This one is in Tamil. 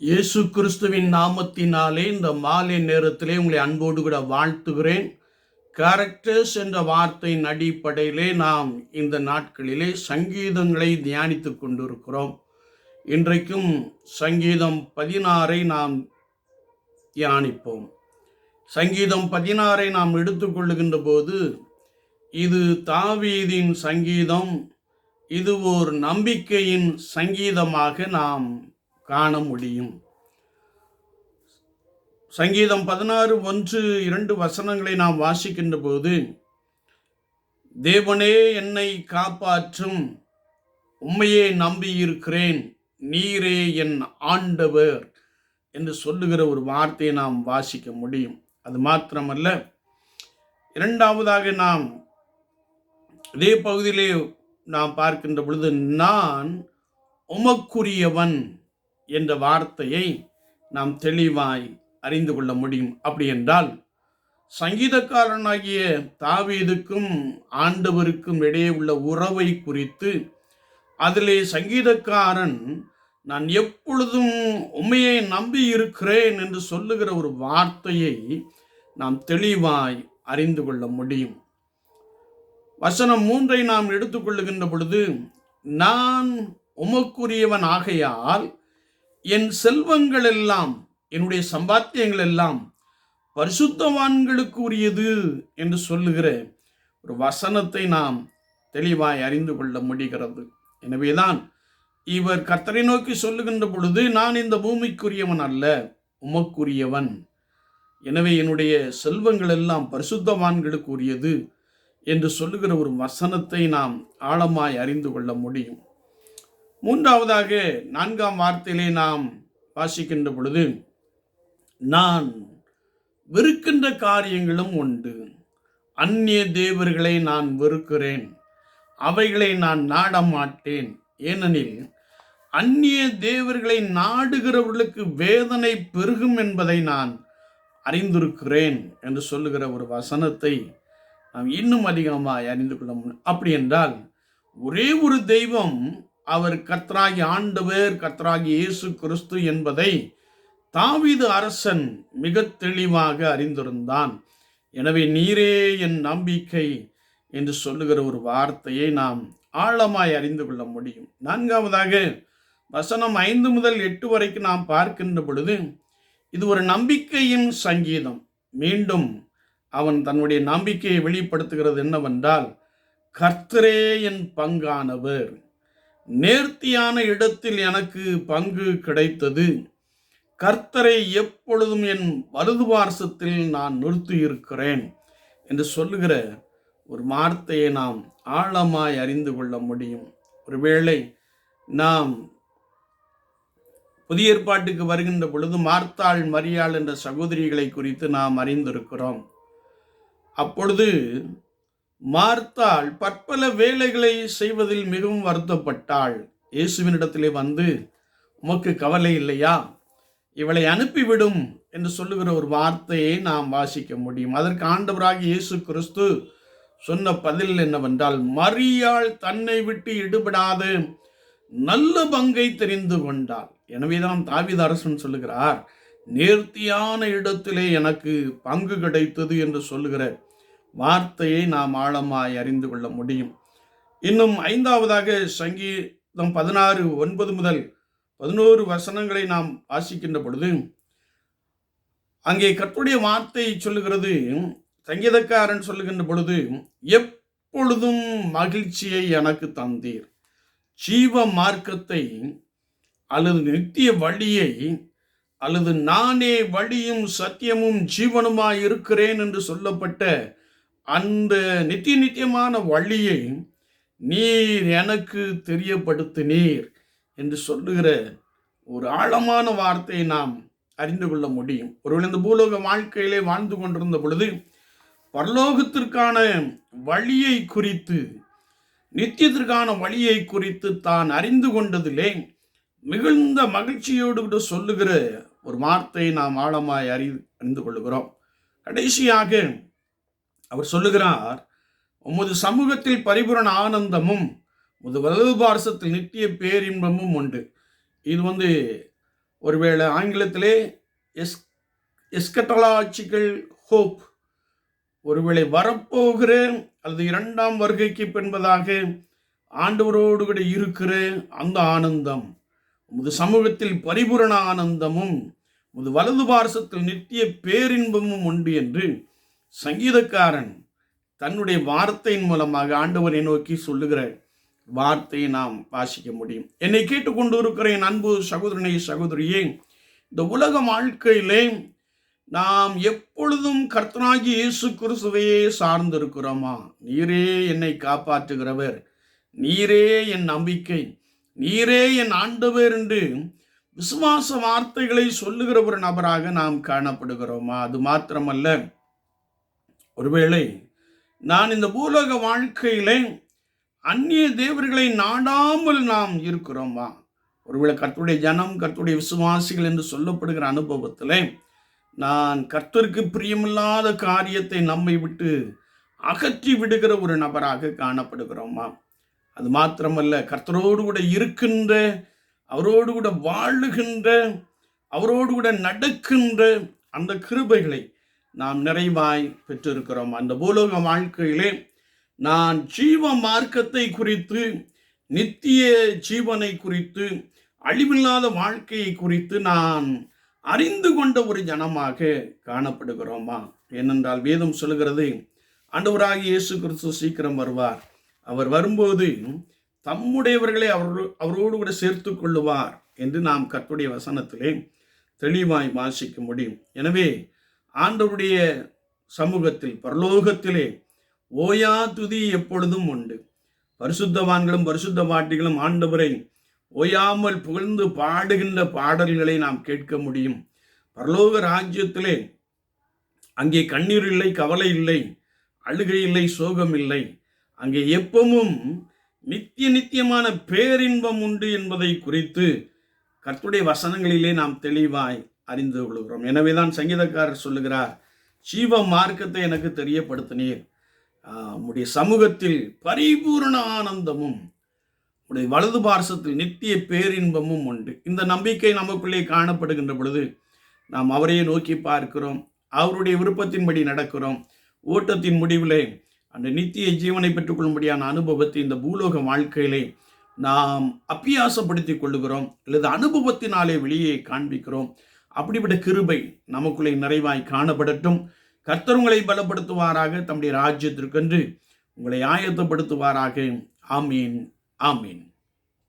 இயேசு கிறிஸ்துவின் நாமத்தினாலே இந்த மாலை நேரத்திலே உங்களை அன்போடு கூட வாழ்த்துகிறேன். கேரக்டர்ஸ் என்ற வார்த்தையின் அடிப்படையிலே நாம் இந்த நாட்களிலே சங்கீதங்களை தியானித்துக் கொண்டிருக்கிறோம். இன்றைக்கும் சங்கீதம் பதினாறை நாம் தியானிப்போம். சங்கீதம் பதினாறை நாம் எடுத்துக்கொள்ளுகின்ற போது இது தாவீதின் சங்கீதம் இது ஒரு நம்பிக்கையின் சங்கீதமாக நாம் காண முடியும் சங்கீதம் பதினாறு ஒன்று இரண்டு வசனங்களை நாம் வாசிக்கின்ற போது தேவனே என்னை காப்பாற்றும் உண்மையே நம்பியிருக்கிறேன் நீரே என் ஆண்டவர் என்று சொல்லுகிற ஒரு வார்த்தையை நாம் வாசிக்க முடியும். அது மாத்திரமல்ல இரண்டாவதாக நாம் இதே பகுதியிலே நாம் பார்க்கின்ற பொழுது நான் உமக்குரியவன் என்ற வார்த்தையை நாம் தெளிவாய் அறிந்து கொள்ள முடியும். அப்படி என்றால் சங்கீதக்காரனாகிய தாவீதுக்கும் ஆண்டவருக்கும் இடையே உள்ள உறவை குறித்து அதிலே சங்கீதக்காரன் நான் எப்பொழுதும் உண்மையை நம்பி இருக்கிறேன் என்று சொல்லுகிற ஒரு வார்த்தையை நாம் தெளிவாய் அறிந்து கொள்ள முடியும். வசனம் மூன்றை நாம் எடுத்துக்கொள்ளுகின்ற பொழுது நான் உமக்குரியவன் ஆகையால் என் செல்வங்கள் எல்லாம் என்னுடைய சம்பாத்தியங்கள் எல்லாம் பரிசுத்தவான்களுக்கு உரியது என்று சொல்லுகிற ஒரு வசனத்தை நாம் தெளிவாய் அறிந்து கொள்ள முடிகிறது. எனவேதான் இவர் கர்த்தரை நோக்கி சொல்லுகின்ற பொழுது நான் இந்த பூமிக்குரியவன் அல்ல உமக்குரியவன். எனவே என்னுடைய செல்வங்கள் எல்லாம் பரிசுத்தவான்களுக்கு உரியது என்று சொல்லுகிற ஒரு வசனத்தை நாம் ஆழமாய் அறிந்து கொள்ள முடியும். மூன்றாவதாக நான்காம் வார்த்தையிலே நாம் வாசிக்கின்ற பொழுது நான் வெறுக்கின்ற காரியங்களும் உண்டு. அந்நிய தேவர்களை நான் வெறுக்கிறேன். அவைகளை நான் நாட மாட்டேன் ஏனெனில் அந்நிய தேவர்களை நாடுகிறவர்களுக்கு வேதனை பெருகும் என்பதை நான் அறிந்திருக்கிறேன் என்று சொல்லுகிற ஒரு வசனத்தை நாம் இன்னும் அதிகமாக அறிந்து கொள்ள முடியும். அப்படி என்றால் ஒரே ஒரு தெய்வம் அவர் கத்ராகி ஆண்டவர் கத்ராகி இயேசு கிறிஸ்து என்பதை தாவிது அரசன் மிக தெளிவாக அறிந்திருந்தான். எனவே நீரே என் நம்பிக்கை என்று சொல்லுகிற ஒரு வார்த்தையை நாம் ஆழமாய் அறிந்து கொள்ள முடியும். நான்காவதாக வசனம் ஐந்து முதல் எட்டு வரைக்கும் நாம் பார்க்கின்ற பொழுது இது ஒரு நம்பிக்கையின் சங்கீதம். மீண்டும் அவன் தன்னுடைய நம்பிக்கையை வெளிப்படுத்துகிறது என்னவென்றால் கர்த்தரே என் பங்கானவர். நேர்த்தியான இடத்தில் எனக்கு பங்கு கிடைத்தது. கர்த்தரை எப்பொழுதும் என் வலது பார்சத்தில் நான் நிறுத்தியிருக்கிறேன் என்று சொல்லுகிற ஒரு வார்த்தையை நாம் ஆழமாய் அறிந்து கொள்ள முடியும். ஒருவேளை நாம் புதிய ஏற்பாட்டுக்கு வருகின்ற பொழுது மார்த்தாள் மரியாள் என்ற சகோதரிகளை குறித்து நாம் அறிந்திருக்கிறோம். அப்பொழுது மார்த்தாள் பற்பல வேலைகளை செய்வதில் மிகவும் வருத்தப்பட்டாள். இயேசுவினிடத்திலே வந்து உமக்கு கவலை இல்லையா? இவளை அனுப்பிவிடும் என்று சொல்லுகிற ஒரு வார்த்தையை நாம் வாசிக்க முடியும். அதற்கு ஆண்டவராக இயேசு கிறிஸ்து சொன்ன பதில் என்னவென்றால் மரியாள் தன்னை விட்டு ஈடுபடாத நல்ல பங்கை தெரிந்து கொண்டாள். எனவேதான் தாவித அரசன் சொல்லுகிறார் நேர்த்தியான இடத்திலே எனக்கு பங்கு கிடைத்தது என்று சொல்லுகிறார் வார்த்தையை நாம் ஆழமாய் அறிந்து கொள்ள முடியும். இன்னும் ஐந்தாவதாக சங்கீதம் பதினாறு ஒன்பது முதல் பதினோரு வசனங்களை நாம் வாசிக்கின்ற பொழுது அங்கே கற்புடைய வார்த்தை சொல்லுகிறது சங்கீதக்காரன் சொல்லுகின்ற பொழுது எப்பொழுதும் மகிழ்ச்சியை எனக்கு தந்தீர். ஜீவ மார்க்கத்தை அல்லது நித்திய வழியை அல்லது நானே வழியும் சத்தியமும் ஜீவனுமாய் இருக்கிறேன் என்று சொல்லப்பட்ட அந்த நித்திய நித்தியமான வழியை நீர் எனக்கு தெரியப்படுத்தினீர் என்று சொல்லுகிற ஒரு ஆழமான வார்த்தையை நாம் அறிந்து கொள்ள முடியும். ஒருவேளை இந்த பூலோக வாழ்க்கையிலே வாழ்ந்து கொண்டிருந்த பொழுது பரலோகத்திற்கான வழியை குறித்து நித்தியத்திற்கான வழியை குறித்து தான் அறிந்து கொண்டதிலே மிகுந்த மகிழ்ச்சியோடு கூட சொல்லுகிற ஒரு வார்த்தையை நாம் ஆழமாய் அறி அறிந்து கொள்கிறோம் கடைசியாக அவர் சொல்லுகிறார் உமது சமூகத்தில் பரிபூரண ஆனந்தமும் உமது வலது பாரசத்தில் நித்திய பேரின்பமும் உண்டு. இது வந்து ஒருவேளை ஆங்கிலத்திலே எஸ் எஸ்கட்டலாஜிக்கல் ஹோப். ஒருவேளை வரப்போகிற அல்லது இரண்டாம் வருகைக்கு பின்பதாக ஆண்டவரோடு கூட இருக்கிற அந்த ஆனந்தம் உமது சமூகத்தில் பரிபூரண ஆனந்தமும் உமது வலது பாரசத்தில் நித்திய பேரின்பமும் உண்டு என்று சங்கீதக்காரன் தன்னுடைய வார்த்தையின் மூலமாக ஆண்டவரை நோக்கி சொல்லுகிற வார்த்தையை நாம் வாசிக்க முடியும். என்னை கேட்டுக்கொண்டு இருக்கிற என் அன்பு சகோதரனை சகோதரியே இந்த உலக வாழ்க்கையிலே நாம் எப்பொழுதும் கர்த்தனாகி இயேசு கிறிஸ்துவையே சார்ந்திருக்கிறோமா? நீரே என்னை காப்பாற்றுகிறவர். நீரே என் நம்பிக்கை. நீரே என் ஆண்டவர் என்று விசுவாச வார்த்தைகளை சொல்லுகிற ஒரு நபராக நாம் காணப்படுகிறோமா? அது மாத்திரமல்ல ஒருவேளை நான் இந்த பூலோக வாழ்க்கையிலே அந்நிய தேவர்களை நாடாமல் நாம் இருக்கிறோமா? ஒருவேளை கர்த்துடைய ஜனம் கர்த்துடைய விசுவாசிகள் என்று சொல்லப்படுகிற அனுபவத்திலே நான் கர்த்தருக்கு பிரியமில்லாத காரியத்தை நம்மை விட்டு அகற்றி விடுகிற ஒரு நபராக காணப்படுகிறோமா? அது மாத்திரமல்ல கர்த்தரோடு கூட இருக்கின்ற அவரோடு கூட வாழுகின்ற அவரோடு கூட நடக்கின்ற அந்த கிருபைகளை நாம் நிறைவாய் பெற்றிருக்கிறோம். அந்த பூலோக வாழ்க்கையிலே நான் ஜீவ மார்க்கத்தை குறித்து நித்திய ஜீவனை குறித்து அழிவில்லாத வாழ்க்கையை குறித்து நான் அறிந்து கொண்ட ஒரு ஜனமாக காணப்படுகிறோமா? ஏனென்றால் வேதம் சொல்லுகிறது ஆண்டவராகிய இயேசு கிறிஸ்து சீக்கிரம் வருவார். அவர் வரும்போது தம்முடையவர்களை அவர் அவரோடு கூட சேர்த்து கொள்ளுவார் என்று நாம் கற்றுடைய வசனத்திலே தெளிவாய் வாசிக்க முடியும். எனவே ஆண்டவருடைய சமூகத்தில் பரலோகத்திலே ஓயா துதி எப்பொழுதும் உண்டு. பரிசுத்தவான்களும் பரிசுத்த பாட்டிகளும் ஆண்டவரை ஓயாமல் புகழ்ந்து பாடுகின்ற பாடல்களை நாம் கேட்க முடியும். பரலோக ராஜ்யத்திலே அங்கே கண்ணீர் இல்லை கவலை இல்லை அழுகை இல்லை சோகம் இல்லை. அங்கே எப்பவும் நித்திய நித்தியமான பேரின்பம் உண்டு என்பதை குறித்து கர்த்துடைய வசனங்களிலே நாம் தெளிவாய் அறிந்து கொள்கிறோம். எனவேதான் சங்கீதக்காரர் சொல்லுகிறார் ஜீவ மார்க்கத்தை எனக்கு தெரியப்படுத்தினீர். உடைய சமூகத்தில் பரிபூரண ஆனந்தமும் உடைய வலது பார்சத்தில் நித்திய பேரின்பமும் உண்டு. இந்த நம்பிக்கை நமக்குள்ளே காணப்படுகின்ற பொழுது நாம் அவரையே நோக்கி பார்க்கிறோம். அவருடைய விருப்பத்தின்படி நடக்கிறோம். ஓட்டத்தின் முடிவிலே அந்த நித்திய ஜீவனை பெற்றுக்கொள்ளும்படியான அனுபவத்தை இந்த பூலோக வாழ்க்கையிலே நாம் அப்பியாசப்படுத்திக் கொள்ளுகிறோம். அல்லது அனுபவத்தினாலே வெளியே காண்பிக்கிறோம். அப்படிப்பட்ட கிருபை நமக்குள்ளே நிறைவாய் காணப்படட்டும். கர்த்தர் உங்களை பலப்படுத்துவாராக தம்முடைய ராஜ்யத்திற்கென்று உங்களை ஆயத்தப்படுத்துவாராக. ஆமீன் ஆமீன்.